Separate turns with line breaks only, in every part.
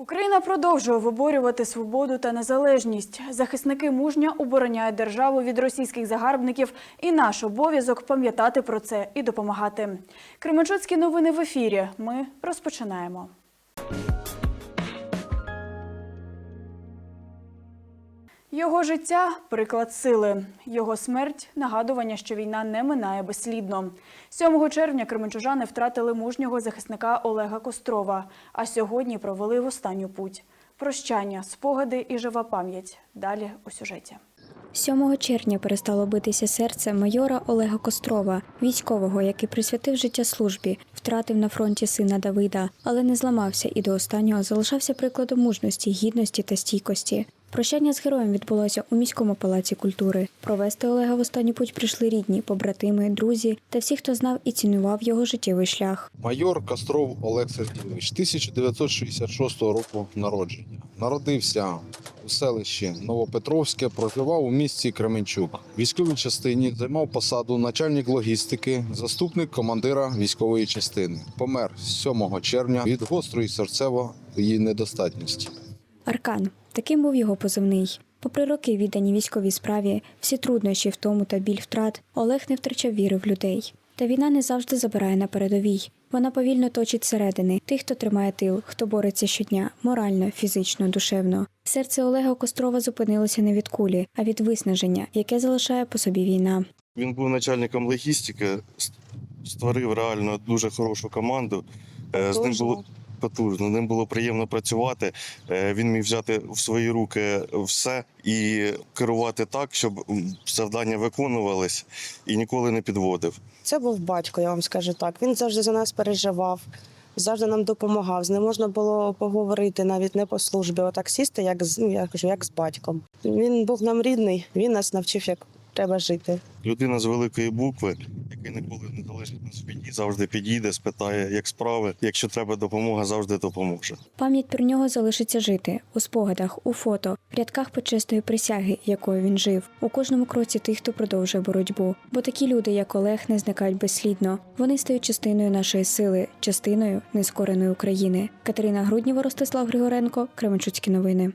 Україна продовжує виборювати свободу та незалежність. Захисники мужня обороняють державу від російських загарбників, і наш обов'язок пам'ятати про це і допомагати. Кременчуцькі новини в ефірі. Ми розпочинаємо. Його життя приклад сили. Його смерть нагадування, що війна не минає безслідно. 7 червня кременчужани втратили мужнього захисника Олега Кострова. А сьогодні провели в останню путь. Прощання, спогади і жива пам'ять. Далі у сюжеті.
7 червня перестало битися серце майора Олега Кострова, військового, який присвятив життя службі, втратив на фронті сина Давида, але не зламався і до останнього залишався прикладом мужності, гідності та стійкості. Прощання з героєм відбулося у міському палаці культури. Провести Олега в останню путь прийшли рідні, побратими, друзі та всі, хто знав і цінував його життєвий шлях.
Майор Костров Олег Сергійович, 1966 року народження. Народився у селищі Новопетровське, проживав у місті Кременчук. Військовій частині займав посаду начальник логістики, заступник командира військової частини. Помер 7 червня від гострої серцевої недостатності.
Аркан таким був його позивний. Попри роки віддані військовій справі, всі труднощі, втому та біль втрат, Олег не втрачав віри в людей. Та війна не завжди забирає на передовій. Вона повільно точить середини тих, хто тримає тил, хто бореться щодня, морально, фізично, душевно. Серце Олега Кострова зупинилося не від кулі, а від виснаження, яке залишає по собі війна.
Він був начальником логістики, створив реально дуже хорошу команду. Е, З ним було потужно, ним було приємно працювати. Е, Він міг взяти в свої руки все і керувати так, щоб завдання виконувались і ніколи не підводив.
Це був батько, я вам скажу так. Він завжди за нас переживав, завжди нам допомагав. З ним можна було поговорити навіть не по службі, отак сісти, як з ну, я як з батьком. Він був нам рідний, він нас навчив, як треба жити.
Людина з великої букви, який ніколи не залишить на світі, завжди підійде, спитає, як справи. Якщо треба допомога, завжди допоможе.
Пам'ять про нього залишиться жити у спогадах, у фото, в рядках почесної присяги, якою він жив, у кожному кроці тих, хто продовжує боротьбу. Бо такі люди, як Олег, не зникають безслідно. Вони стають частиною нашої сили, частиною нескореної України. Катерина Грудніва, Ростислав Григоренко, Кременчуцькі новини.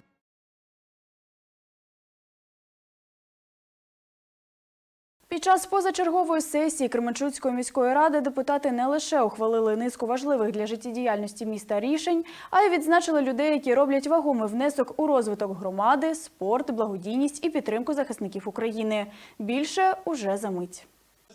Під час позачергової сесії Кременчуцької міської ради депутати не лише ухвалили низку важливих для життєдіяльності міста рішень, а й відзначили людей, які роблять вагомий внесок у розвиток громади, спорт, благодійність і підтримку захисників України. Більше уже за мить.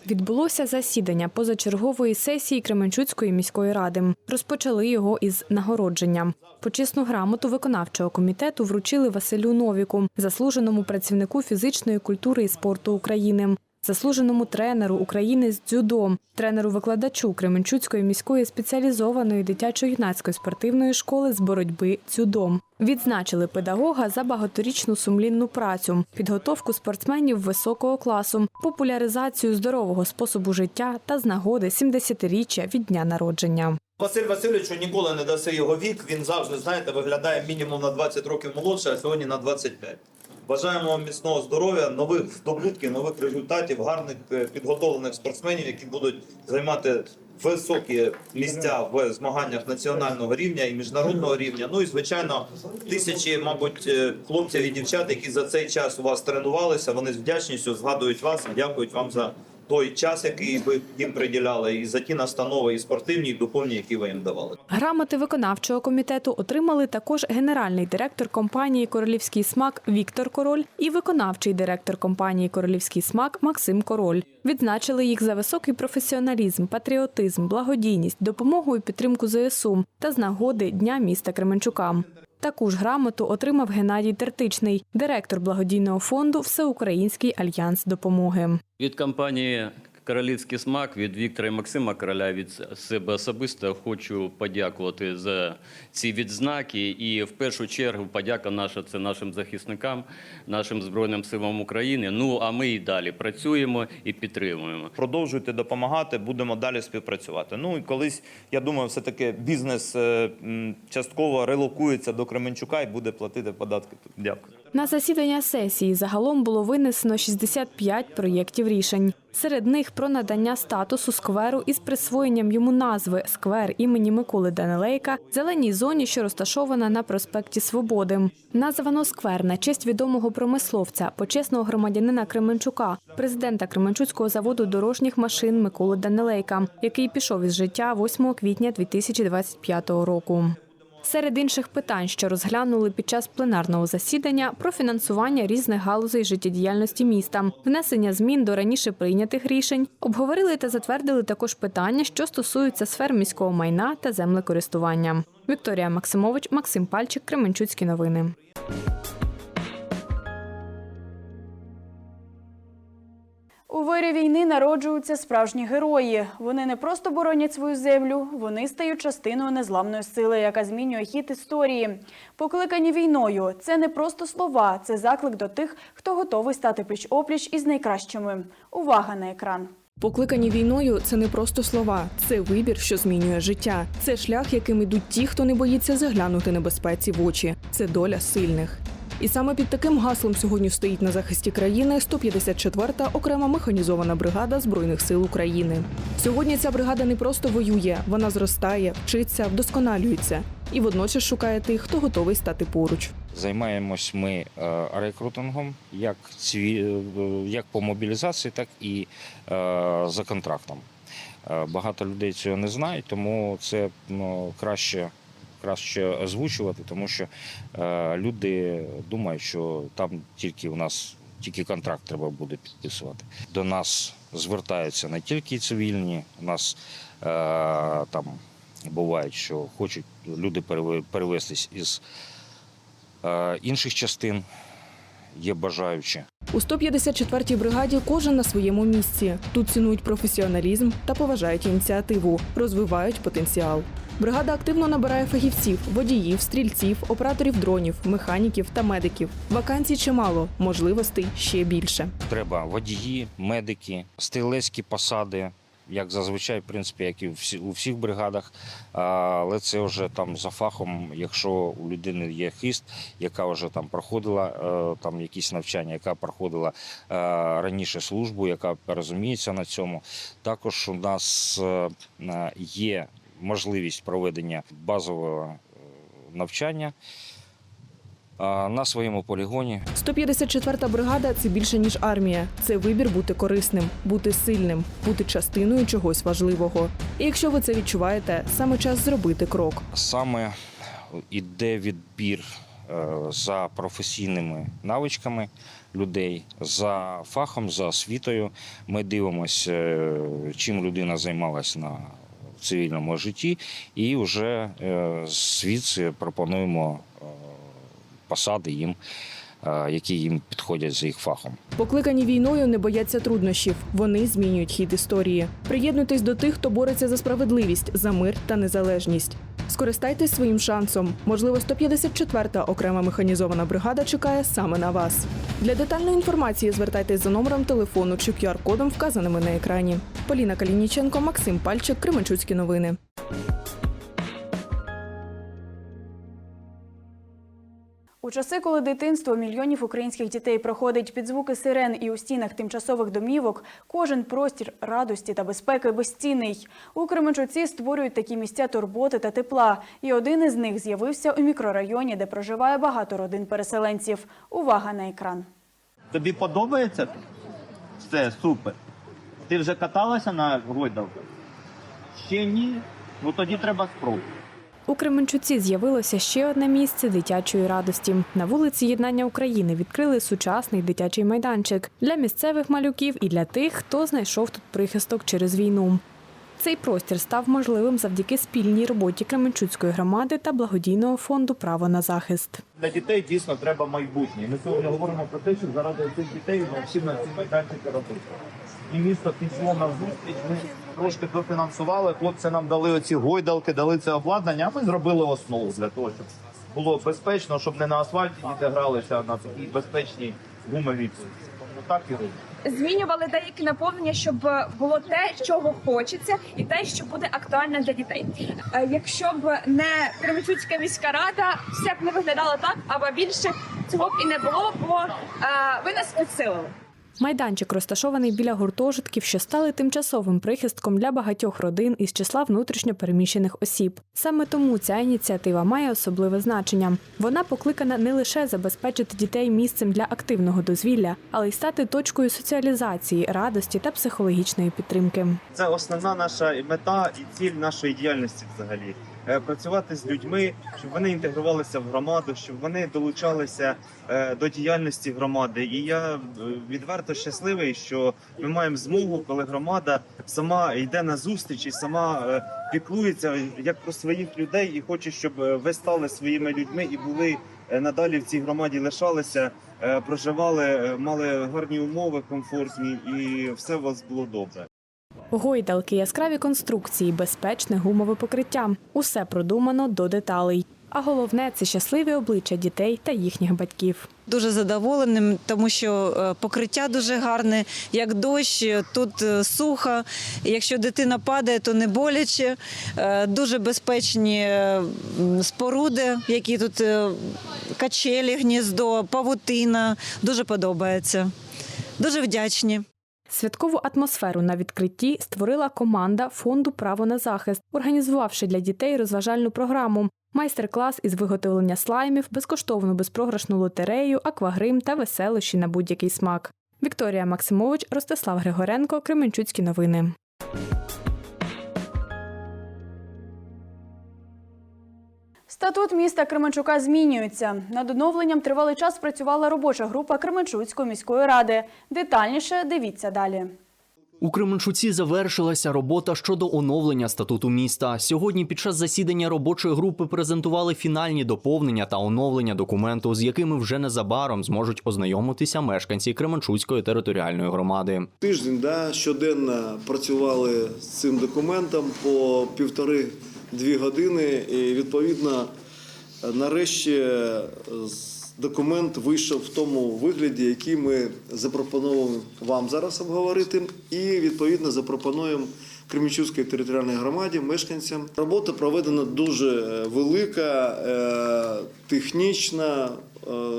Відбулося засідання позачергової сесії Кременчуцької міської ради. Розпочали його із нагородження. Почесну грамоту виконавчого комітету вручили Василю Новіку, заслуженому працівнику фізичної культури і спорту України, заслуженому тренеру України з дзюдо, тренеру-викладачу Кременчуцької міської спеціалізованої дитячо-юнацької спортивної школи з боротьби дзюдо. Відзначили педагога за багаторічну сумлінну працю, підготовку спортсменів високого класу, популяризацію здорового способу життя та з нагоди 70-річчя від дня народження.
Василь Васильовичу ніколи не даси його вік. Він завжди, знаєте, виглядає мінімум на 20 років молодше, а сьогодні на 25. Бажаємо вам міцного здоров'я, нових здобутків, нових результатів, гарних е, підготовлених спортсменів, які будуть займати високі місця в змаганнях національного рівня і міжнародного рівня. Ну і звичайно, тисячі, мабуть, е, хлопців і дівчат, які за цей час у вас тренувалися, вони з вдячністю згадують вас і дякують вам за той час, який ви їм приділяли, і за ті настанови, і спортивні, і духовні, які ви їм давали.
Грамоти виконавчого комітету отримали також генеральний директор компанії Королівський смак Віктор Король і виконавчий директор компанії Королівський смак Максим Король. Відзначили їх за високий професіоналізм, патріотизм, благодійність, допомогу і підтримку ЗСУ та з нагоди Дня міста Кременчука. Таку ж грамоту отримав Геннадій Тертичний, директор благодійного фонду Всеукраїнський альянс допомоги.
Від компанії Королівський смак від Віктора і Максима Короля від себе особисто хочу подякувати за ці відзнаки. І в першу чергу подяка наша це нашим захисникам, нашим збройним силам України. Ну а ми і далі працюємо і підтримуємо.
Продовжуйте допомагати, будемо далі співпрацювати. Ну і колись, я думаю, все-таки бізнес е, частково релокується до Кременчука і буде платити податки. Дякую.
На засідання сесії загалом було винесено 65 проєктів рішень. Серед них про надання статусу скверу із присвоєнням йому назви сквер імені Миколи Данилейка зеленій зоні, що розташована на проспекті Свободи. Названо сквер на честь відомого промисловця, почесного громадянина Кременчука, президента Кременчуцького заводу дорожніх машин Миколи Данилейка, який пішов із життя 8 квітня 2025 року. Серед інших питань, що розглянули під час пленарного засідання, про фінансування різних галузей життєдіяльності міста, внесення змін до раніше прийнятих рішень, обговорили та затвердили також питання, що стосуються сфер міського майна та землекористування. Вікторія Максимович, Максим Пальчик, Кременчуцькі новини.
У вирі війни народжуються справжні герої. Вони не просто боронять свою землю, вони стають частиною незламної сили, яка змінює хід історії. Покликані війною це не просто слова, це заклик до тих, хто готовий стати пліч опліч із найкращими. Увага на екран.
Покликані війною це не просто слова, це вибір, що змінює життя. Це шлях, яким ідуть ті, хто не боїться заглянути небезпеці в очі. Це доля сильних. І саме під таким гаслом сьогодні стоїть на захисті країни 154-та окрема механізована бригада збройних сил України. Сьогодні ця бригада не просто воює, вона зростає, вчиться, вдосконалюється і водночас шукає тих, хто готовий стати поруч.
Займаємось ми е, рекрутингом як циві... е, як по мобілізації, так і е, за контрактом. Багато людей цього не знають, тому це ну, краще, краще озвучувати, тому що е, люди думають, що там тільки у нас тільки контракт треба буде підписувати. До нас звертаються не тільки цивільні, у нас е, там бувають, що хочуть люди переве- перевестись із е, інших частин є бажаючі.
У 154-й бригаді кожен на своєму місці. Тут цінують професіоналізм та поважають ініціативу, розвивають потенціал. Бригада активно набирає фахівців, водіїв, стрільців, операторів дронів, механіків та медиків. Вакансій чимало, можливостей ще більше.
Треба водії, медики, стрілецькі посади, як зазвичай, в принципі, як і у всіх бригадах. Але це вже там за фахом, якщо у людини є хист, яка вже там проходила е, там якісь навчання, яка проходила е, раніше службу, яка розуміється на цьому. Також у нас е, є можливість проведення базового навчання на своєму полігоні.
154-та бригада це більше ніж армія. Це вибір бути корисним, бути сильним, бути частиною чогось важливого. І якщо ви це відчуваєте, саме час зробити крок.
Саме іде відбір е, за професійними навичками людей, за фахом, за освітою. Ми дивимося, е, чим людина займалась на цивільному житті, і вже е, звідси пропонуємо е, посади їм, е, які їм підходять за їх фахом.
Покликані війною не бояться труднощів. Вони змінюють хід історії. Приєднуйтесь до тих, хто бореться за справедливість, за мир та незалежність. Скористайтесь своїм шансом. Можливо, 154-та окрема механізована бригада чекає саме на вас. Для детальної інформації звертайтесь за номером телефону чи QR-кодом, вказаними на екрані. Поліна Калініченко, Максим Пальчик, Кременчуцькі новини.
У часи, коли дитинство мільйонів українських дітей проходить під звуки сирен і у стінах тимчасових домівок, кожен простір радості та безпеки безцінний. У Кременчуці створюють такі місця турботи та тепла. І один із них з'явився у мікрорайоні, де проживає багато родин переселенців. Увага на екран.
Тобі подобається? Все, супер. Ти вже каталася на гойдалках? Ще ні? Ну тоді треба спробувати.
У Кременчуці з'явилося ще одне місце дитячої радості. На вулиці Єднання України відкрили сучасний дитячий майданчик для місцевих малюків і для тих, хто знайшов тут прихисток через війну. Цей простір став можливим завдяки спільній роботі Кременчуцької громади та благодійного фонду Право на захист.
Для дітей дійсно треба майбутнє. Ми сьогодні говоримо про те, що заради цих дітей необхідно ці майданчики робити. І місто пішло на зустріч. Ми трошки дофінансували. Хлопці нам дали оці гойдалки, дали це обладнання. А ми зробили основу для того, щоб було безпечно, щоб не на асфальті діти гралися, а на такій безпечній гумовій. Так і робимо.
змінювали деякі наповнення, щоб е, було те, чого хочеться, і те, що буде актуально для дітей. Е, Якщо б не Кременчуцька міська рада, все б не виглядало так, або більше цього б і не було, бо е, ви нас підсилили.
Майданчик розташований біля гуртожитків, що стали тимчасовим прихистком для багатьох родин із числа внутрішньо переміщених осіб. Саме тому ця ініціатива має особливе значення. Вона покликана не лише забезпечити дітей місцем для активного дозвілля, але й стати точкою соціалізації, радості та психологічної підтримки.
Це основна наша мета і ціль нашої діяльності взагалі. Е, Працювати з людьми, щоб вони інтегрувалися в громаду, щоб вони долучалися е, до діяльності громади. І я е, відверто щасливий, що ми маємо змогу, коли громада сама йде на зустріч і сама піклується як про своїх людей, і хоче, щоб ви стали своїми людьми і були надалі в цій громаді, лишалися, проживали, мали гарні умови, комфортні, і все у вас було добре.
Гойдалки, яскраві конструкції, безпечне гумове покриття усе продумано до деталей. А головне це щасливі обличчя дітей та їхніх батьків.
Дуже задоволеним, тому що е, покриття дуже гарне, як дощ, тут е, сухо. Якщо дитина падає, то не боляче. Е, Дуже безпечні е, споруди, які тут е, качелі, гніздо, павутина. Дуже подобається. Дуже вдячні.
Святкову атмосферу на відкритті створила команда фонду Право на захист, організувавши для дітей розважальну програму. Майстер-клас із виготовлення слаймів, безкоштовну безпрограшну лотерею, аквагрим та веселощі на будь-який смак. Вікторія Максимович, Ростислав Григоренко, Кременчуцькі новини.
Статут міста Кременчука змінюється. Над оновленням тривалий час працювала робоча група Кременчуцької міської ради. Детальніше дивіться далі.
У Кременчуці завершилася робота щодо оновлення статуту міста. Сьогодні під час засідання робочої групи презентували фінальні доповнення та оновлення документу, з якими вже незабаром зможуть ознайомитися мешканці Кременчуцької територіальної громади.
Тиждень да, щоденно працювали з цим документом по півтори-дві години, і відповідно нарешті е, документ вийшов в тому вигляді, який ми запропонували вам зараз обговорити, і відповідно запропонуємо Кремічуській територіальній громаді, мешканцям. Робота проведена дуже е, велика, е, технічна,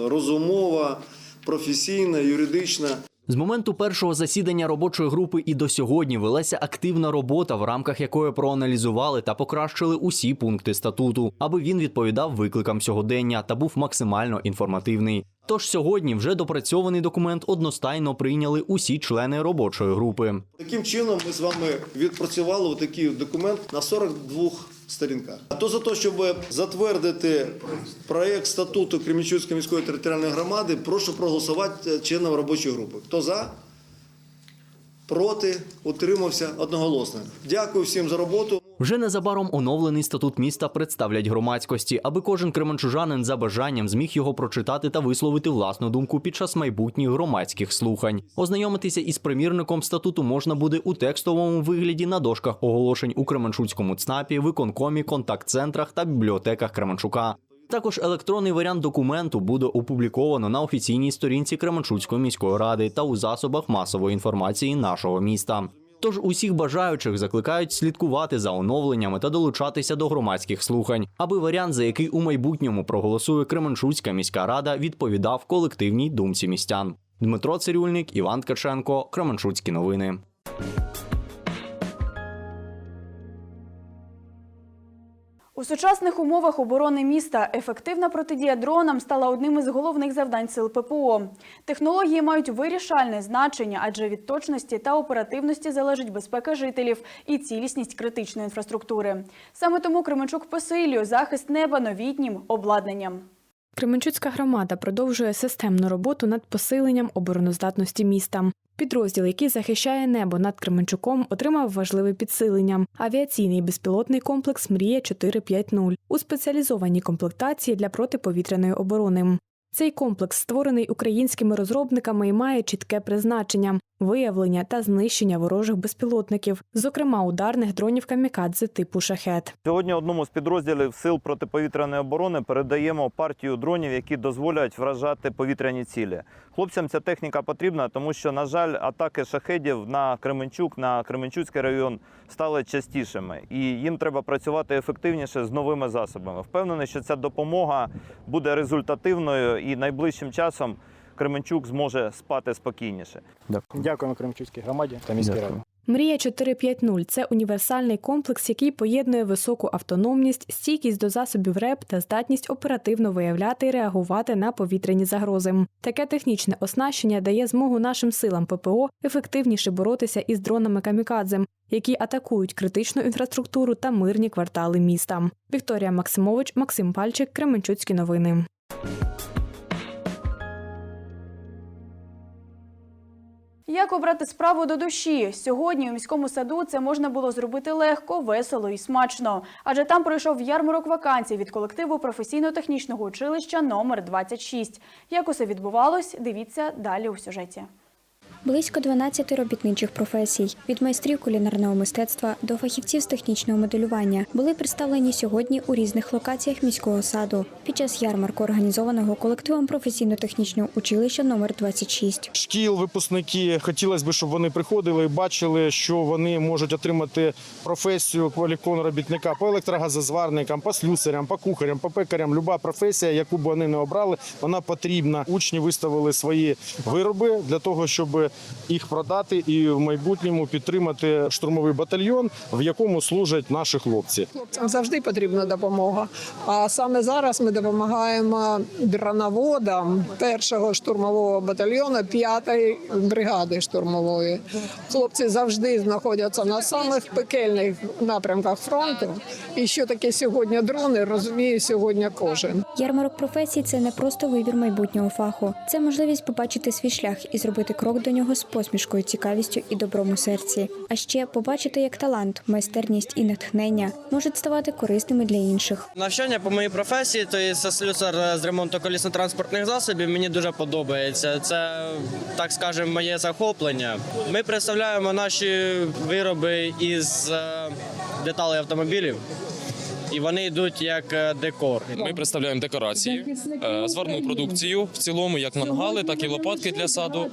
розумова, професійна, юридична.
З моменту першого засідання робочої групи і до сьогодні велася активна робота, в рамках якої проаналізували та покращили усі пункти статуту, аби він відповідав викликам сьогодення та був максимально інформативний. Тож сьогодні вже допрацьований документ одностайно прийняли усі члени робочої групи.
Таким чином ми з вами відпрацювали такий документ на 42 сторінках. А то за те, щоб затвердити проєкт статуту Кремічуцької міської територіальної громади, прошу проголосувати членам робочої групи. Хто за? Проти? Утримався одноголосно. Дякую всім за роботу.
Вже незабаром оновлений статут міста представлять громадськості, аби кожен кременчужанин за бажанням зміг його прочитати та висловити власну думку під час майбутніх громадських слухань. Ознайомитися із примірником статуту можна буде у текстовому вигляді на дошках оголошень у Кременчуцькому ЦНАПі, виконкомі, контакт-центрах та бібліотеках Кременчука. Також електронний варіант документу буде опубліковано на офіційній сторінці Кременчуцької міської ради та у засобах масової інформації нашого міста. Тож усіх бажаючих закликають слідкувати за оновленнями та долучатися до громадських слухань, аби варіант, за який у майбутньому проголосує Кременчуцька міська рада, відповідав колективній думці містян. Дмитро Цирюльник, Іван Ткаченко, Кременчуцькі новини.
У сучасних умовах оборони міста ефективна протидія дронам стала одним із головних завдань сил ППО. Технології мають вирішальне значення, адже від точності та оперативності залежить безпека жителів і цілісність критичної інфраструктури. Саме тому Кременчук посилює захист неба новітнім обладнанням.
Кременчуцька громада продовжує системну роботу над посиленням обороноздатності міста. Підрозділ, який захищає небо над Кременчуком, отримав важливе підсилення. Авіаційний безпілотний комплекс Мрія 450 у спеціалізованій комплектації для протиповітряної оборони. Цей комплекс створений українськими розробниками і має чітке призначення виявлення та знищення ворожих безпілотників, зокрема ударних дронів камікадзе типу шахет.
Сьогодні одному з підрозділів сил протиповітряної оборони передаємо партію дронів, які дозволять вражати повітряні цілі. Хлопцям ця техніка потрібна, тому що, на жаль, атаки шахедів на Кременчук, на Кременчуцький район стали частішими, і їм треба працювати ефективніше з новими засобами. Впевнений, що ця допомога буде результативною і найближчим часом Кременчук зможе спати спокійніше.
Дякуємо Кременчуцькій громаді та міській раді.
Мрія 4.5.0 – це універсальний комплекс, який поєднує високу автономність, стійкість до засобів РЕП та здатність оперативно виявляти і реагувати на повітряні загрози. Таке технічне оснащення дає змогу нашим силам ППО ефективніше боротися із дронами камікадзе, які атакують критичну інфраструктуру та мирні квартали міста. Вікторія Максимович, Максим Пальчик, Кременчуцькі новини.
Як обрати справу до душі? Сьогодні у міському саду це можна було зробити легко, весело і смачно. Адже там пройшов ярмарок вакансій від колективу професійно-технічного училища номер 26. Як усе відбувалось, дивіться далі у сюжеті.
Близько 12 робітничих професій від майстрів кулінарного мистецтва до фахівців з технічного моделювання були представлені сьогодні у різних локаціях міського саду під час ярмарку, організованого колективом професійно-технічного училища номер 26.
Шкіл, випускники, хотілося б, щоб вони приходили і бачили, що вони можуть отримати професію кваліфікованого робітника по електрогазозварникам, по слюсарям, по кухарям, по пекарям. Люба професія, яку б вони не обрали, вона потрібна. Учні виставили свої вироби для того, щоб їх продати і в майбутньому підтримати штурмовий батальйон, в якому служать наші хлопці.
Хлопцям завжди потрібна допомога. А саме зараз ми допомагаємо дроноводам першого штурмового батальйону п'ятої бригади штурмової. Хлопці завжди знаходяться на самих пекельних напрямках фронту. І що таке сьогодні дрони, розуміє сьогодні кожен.
Ярмарок професій це не просто вибір майбутнього фаху, це можливість побачити свій шлях і зробити крок до нього з посмішкою, цікавістю і добром у серці. А ще побачити, як талант, майстерність і натхнення можуть ставати корисними для інших.
Навчання по моїй професії, то є слюсар з ремонту колісно-транспортних засобів, мені дуже подобається. Це, так скажемо, моє захоплення. Ми представляємо наші вироби із е, деталей автомобілів. І вони йдуть як е, декор.
Ми представляємо декорації, е, зварну продукцію в цілому, як мангали, так і лопатки для саду.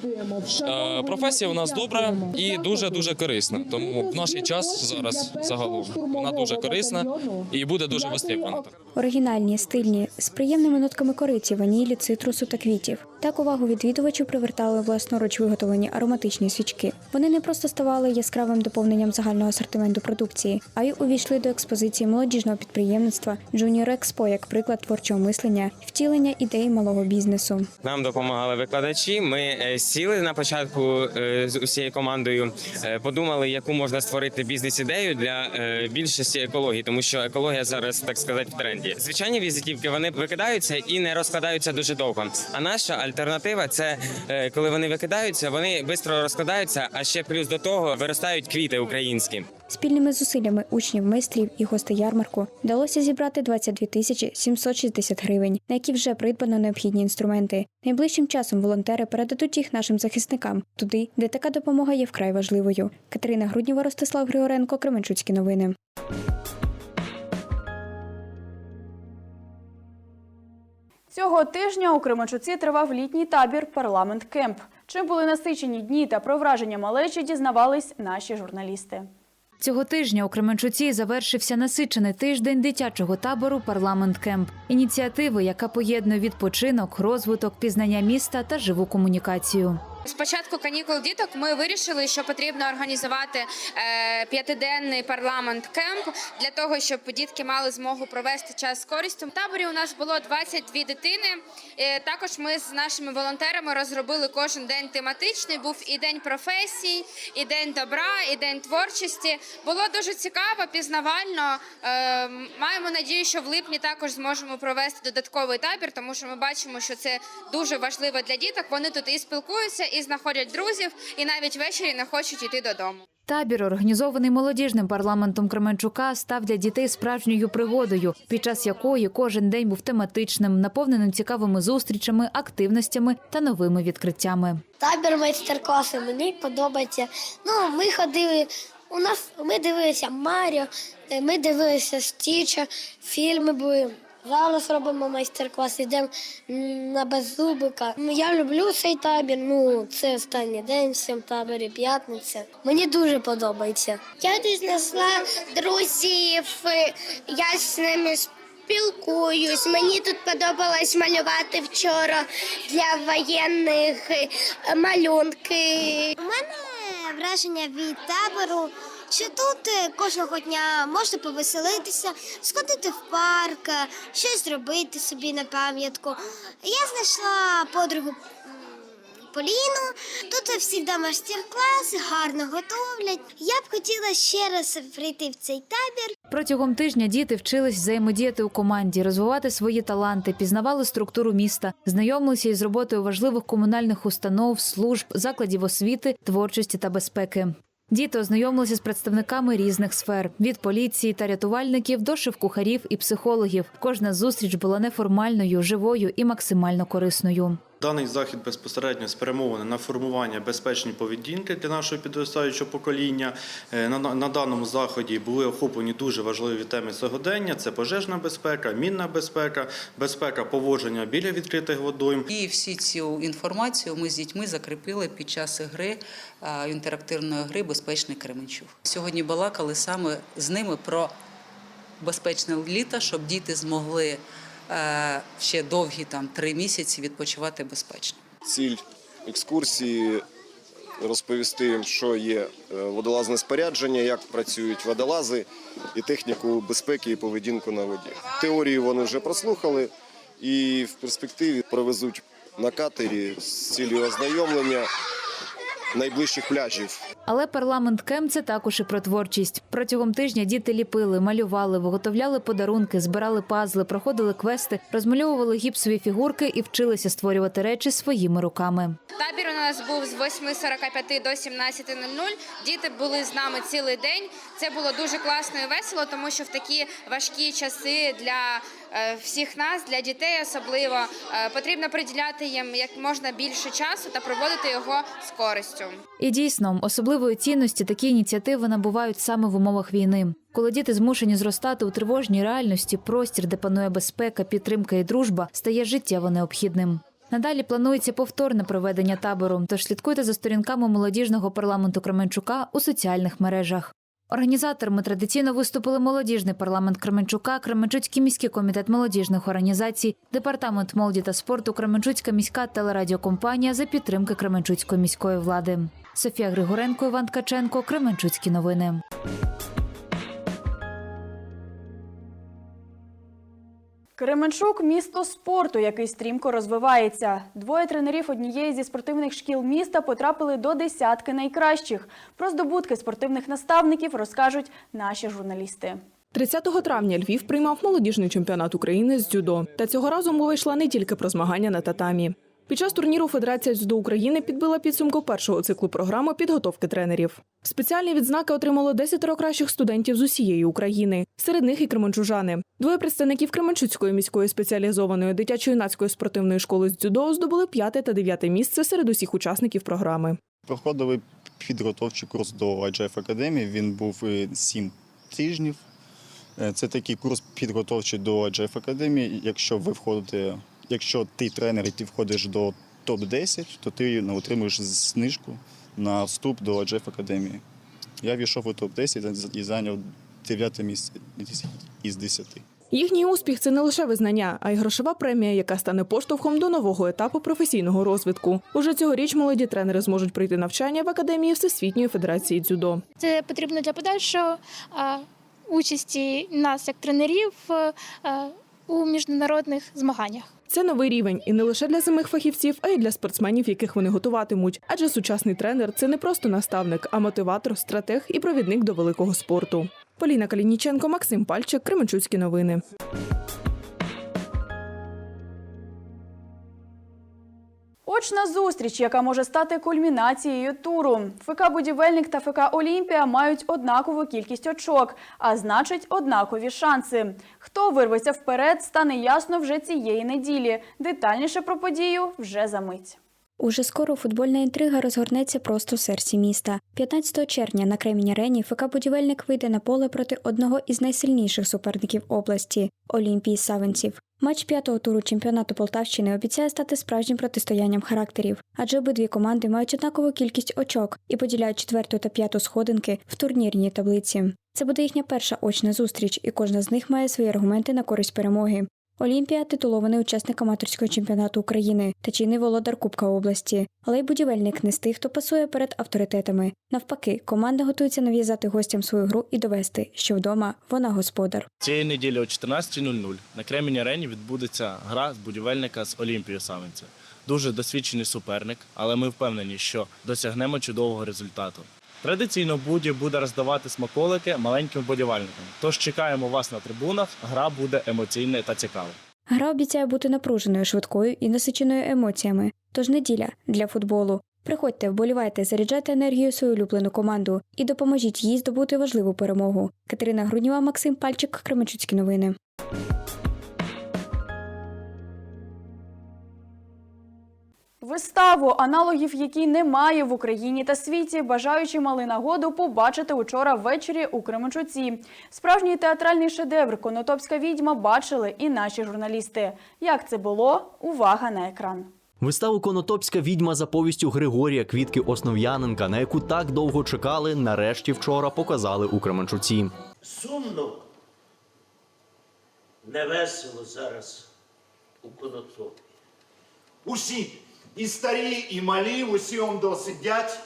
Е, Професія у нас добра і дуже дуже корисна. Тому в наш час зараз загалом вона дуже корисна і буде дуже востребована.
Оригінальні, стильні, з приємними нотками кориці, ванілі, цитрусу та квітів. Так увагу відвідувачів привертали власноруч виготовлені ароматичні свічки. Вони не просто ставали яскравим доповненням загального асортименту продукції, а й увійшли до експозиції молодіжного підприємництва Junior Expo як приклад творчого мислення, втілення ідей малого бізнесу.
Нам допомагали викладачі. Ми е, сіли на початку е, з усією командою, е, подумали, яку можна створити бізнес-ідею для більшості екології, тому що екологія зараз, так сказати, в тренді. Звичайні візитівки вони викидаються і не розкладаються дуже довго. А наша альтернатива це коли вони викидаються, вони швидко розкладаються. А ще плюс до того виростають квіти українські.
Спільними зусиллями учнів, майстрів і гостей ярмарку вдалося зібрати 22 тисячі 760 гривень, на які вже придбано необхідні інструменти. Найближчим часом волонтери передадуть їх нашим захисникам туди, де така допомога є вкрай важливою. Катерина Грудніва, Ростислав Григоренко, Кременчуцькі новини.
Цього тижня у Кременчуці тривав літній табір Парламент Кемп. Чим були насичені дні та про враження малечі дізнавались наші журналісти.
Цього тижня у Кременчуці завершився насичений тиждень дитячого табору Парламент Кемп. Ініціативи, яка поєднує відпочинок, розвиток, пізнання міста та живу комунікацію.
З початку канікул діток ми вирішили, що потрібно організувати е, п'ятиденний парламент кемп для того, щоб дітки мали змогу провести час з користю. В таборі у нас було 22 дитини. Е, також ми з нашими волонтерами розробили кожен день тематичний. Був і день професій, і день добра, і день творчості. Було дуже цікаво, пізнавально. Е, маємо надію, що в липні також зможемо провести додатковий табір, тому що ми бачимо, що це дуже важливо для діток. Вони тут і спілкуються, і знаходять друзів, і навіть ввечері не хочуть йти додому.
Табір, організований молодіжним парламентом Кременчука, став для дітей справжньою пригодою, під час якої кожен день був тематичним, наповненим цікавими зустрічами, активностями та новими відкриттями.
Табір майстер-класи мені подобається. Ну, ми ходили. У нас ми дивилися Маріо, ми дивилися Стіча, фільми були. Зараз робимо майстер-клас, йдемо на беззубика. Я люблю цей табір. Ну, це останній день в цьому таборі, п'ятниця. Мені дуже подобається. Я тут друзів, я з ними спілкуюсь. Мені тут подобалось малювати вчора для воєнних е, малюнки. У мене враження від табору, що тут е, кожного дня можна повеселитися, сходити в парк, е, щось зробити собі на пам'ятку. Я знайшла подругу. Поліну, тут завжди майстер-клас, гарно готовлять. Я б хотіла ще раз прийти в цей табір.
Протягом тижня діти вчились взаємодіяти у команді, розвивати свої таланти, пізнавали структуру міста, знайомилися із роботою важливих комунальних установ, служб, закладів освіти, творчості та безпеки. Діти ознайомилися з представниками різних сфер від поліції та рятувальників до шеф-кухарів і психологів. Кожна зустріч була неформальною, живою і максимально корисною.
Даний захід безпосередньо спрямований на формування безпечної поведінки для нашого підростаючого покоління. Е, На, даному заході були охоплені дуже важливі теми сьогодення: це пожежна безпека, мінна безпека, безпека поводження біля відкритих водойм.
І всі цю інформацію ми з дітьми закріпили під час гри інтерактивної гри Безпечний Кременчуг. Сьогодні балакали саме з ними про безпечне літо, щоб діти змогли е, ще довгі там три місяці відпочивати безпечно.
Ціль екскурсії розповісти їм, що є е, водолазне спорядження, як працюють водолази і техніку безпеки і поведінку на воді. Теорію вони вже прослухали і в перспективі провезуть на катері з цілею ознайомлення найближчих пляжів.
Але парламент Кем це також і про творчість. Протягом тижня діти ліпили, малювали, виготовляли подарунки, збирали пазли, проходили квести, розмальовували гіпсові фігурки і вчилися створювати речі своїми руками.
Табір у нас був з 8.45 до 17.00. Діти були з нами цілий день. Це було дуже класно і весело, тому що в такі важкі часи для всіх нас, для дітей особливо, е, потрібно приділяти їм як можна більше часу та проводити його з користю.
І дійсно, особливої цінності такі ініціативи набувають саме в умовах війни. Коли діти змушені зростати у тривожній реальності, простір, де панує безпека, підтримка і дружба, стає життєво необхідним. Надалі планується повторне проведення табору, тож слідкуйте за сторінками молодіжного парламенту Кременчука у соціальних мережах. Організаторами традиційно виступили молодіжний парламент Кременчука, Кременчуцький міський комітет молодіжних організацій, департамент молоді та спорту, Кременчуцька міська телерадіокомпанія за підтримки Кременчуцької міської влади. Софія Григоренко, Іван Ткаченко, Кременчуцькі новини.
Кременчук місто спорту, який стрімко розвивається. Двоє тренерів однієї зі спортивних шкіл міста потрапили до десятки найкращих. Про здобутки спортивних наставників розкажуть наші журналісти.
30 травня Львів приймав молодіжний чемпіонат України з дзюдо. Та цього разу мова йшла не тільки про змагання на татамі. Під час турніру Федерація дзюдо України підбила підсумку першого циклу програми підготовки тренерів. Спеціальні відзнаки отримало 10 кращих студентів з усієї України. Серед них і кременчужани. Двоє представників Кременчуцької міської спеціалізованої дитячо-юнацької спортивної школи з дзюдо здобули п'яте та дев'яте місце серед усіх учасників програми.
Проходили підготовчий курс до IGF Академії. Він був е, сім тижнів. Е, Це такий курс підготовчий до IGF Академії. Якщо ви входите, якщо ти тренер і ти входиш до топ-10, то ти ну, отримуєш знижку на вступ до IGF Академії. Я війшов у топ-10 і зайняв 9 місце із 10.
Їхній успіх це не лише визнання, а й грошова премія, яка стане поштовхом до нового етапу професійного розвитку. Уже цьогоріч молоді тренери зможуть пройти навчання в академії Всесвітньої федерації дзюдо.
Це потрібно для подальшого а, участі нас як тренерів а, у міжнародних змаганнях.
Це новий рівень і не лише для самих фахівців, а й для спортсменів, яких вони готуватимуть. Адже сучасний тренер це не просто наставник, а мотиватор, стратег і провідник до великого спорту. Поліна Калініченко, Максим Пальчик, Кременчуцькі новини.
Очна зустріч, яка може стати кульмінацією туру. ФК «Будівельник» та ФК «Олімпія» мають однакову кількість очок, а значить однакові шанси. Хто вирветься вперед, стане ясно вже цієї неділі. Детальніше про подію вже за мить.
Уже скоро футбольна інтрига розгорнеться просто в серці міста. 15 червня на Кремінь Арені ФК «Будівельник» вийде на поле проти одного із найсильніших суперників області Олімпії Савенців. Матч п'ятого туру чемпіонату Полтавщини обіцяє стати справжнім протистоянням характерів, адже обидві команди мають однакову кількість очок і поділяють четверту та п'яту сходинки в турнірній таблиці. Це буде їхня перша очна зустріч, і кожна з них має свої аргументи на користь перемоги. Олімпія титулований учасник аматорського чемпіонату України та чинний володар Кубка області, але й будівельник не з тих, хто пасує перед авторитетами. Навпаки, команда готується нав'язати гостям свою гру і довести, що вдома вона господар.
Цієї неділі о 14.00 на Кремінь Арені відбудеться гра з будівельника з Олімпією Савинця. Дуже досвідчений суперник, але ми впевнені, що досягнемо чудового результату. Традиційно Буді буде роздавати смаколики маленьким вболівальникам. Тож чекаємо вас на трибунах. Гра буде емоційна та цікава.
Гра обіцяє бути напруженою, швидкою і насиченою емоціями. Тож неділя для футболу. Приходьте, вболівайте, заряджайте енергію свою улюблену команду і допоможіть їй здобути важливу перемогу. Катерина Груднєва, Максим Пальчик, Кременчуцькі новини.
Виставу, аналогів якій немає в Україні та світі, бажаючи мали нагоду побачити учора ввечері у Кременчуці. Справжній театральний шедевр «Конотопська відьма» бачили і наші журналісти. Як це було? Увага на екран.
Виставу Конотопська відьма за повістю Григорія Квітки Основ'яненка, на яку так довго чекали, нарешті вчора показали у Кременчуці.
Сумно, невесело зараз у конотопі.
Усі, і старі, і малі, усі он досидять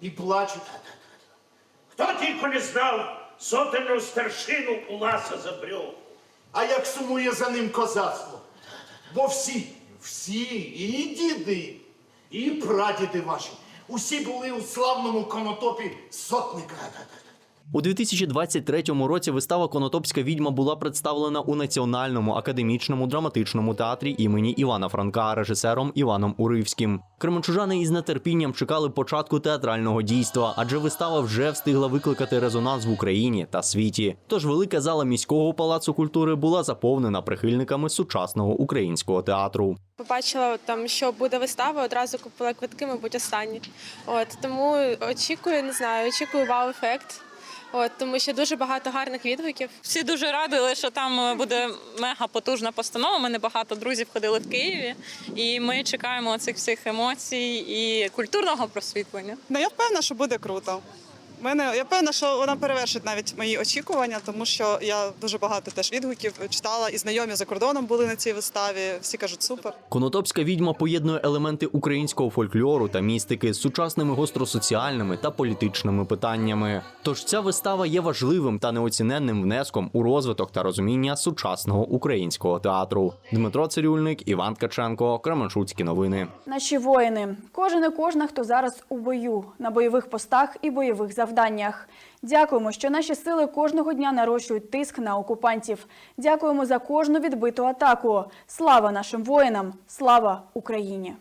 і плачуть.
Хто тільки не знав сотенну старшину у ласа забрьов.
А як сумує за ним козацтво? Бо всі, всі, і діди, і прадіди ваші, усі були у славному конотопі сотника.
У 2023 році вистава Конотопська відьма була представлена у Національному академічному драматичному театрі імені Івана Франка режисером Іваном Уривським. Кременчужани із нетерпінням чекали початку театрального дійства, адже вистава вже встигла викликати резонанс в Україні та світі. Тож велика зала міського палацу культури була заповнена прихильниками сучасного українського театру.
Побачила там, що буде вистава, одразу купила квитки, мабуть, останні. От тому очікую, не знаю, очікую вау-ефект. От тому що дуже багато гарних відгуків.
Всі дуже радили, що там буде мега потужна постанова. Ми багато друзів ходили в Києві, і ми чекаємо цих всіх емоцій і культурного просвітлення.
Ну я впевнена, що буде круто. Мене я певна, що вона перевершить навіть мої очікування, тому що я дуже багато теж відгуків читала, і знайомі за кордоном були на цій виставі. Всі кажуть, супер.
Конотопська відьма поєднує елементи українського фольклору та містики з сучасними гостросоціальними та політичними питаннями. Тож ця вистава є важливим та неоціненним внеском у розвиток та розуміння сучасного українського театру. Дмитро Цирюльник, Іван Ткаченко, Кременчуцькі новини.
Наші воїни. Кожен і кожна, хто зараз у бою, на бойових постах і бойових завданнях. Дякуємо, що наші сили кожного дня нарощують тиск на окупантів. Дякуємо за кожну відбиту атаку. Слава нашим воїнам! Слава Україні!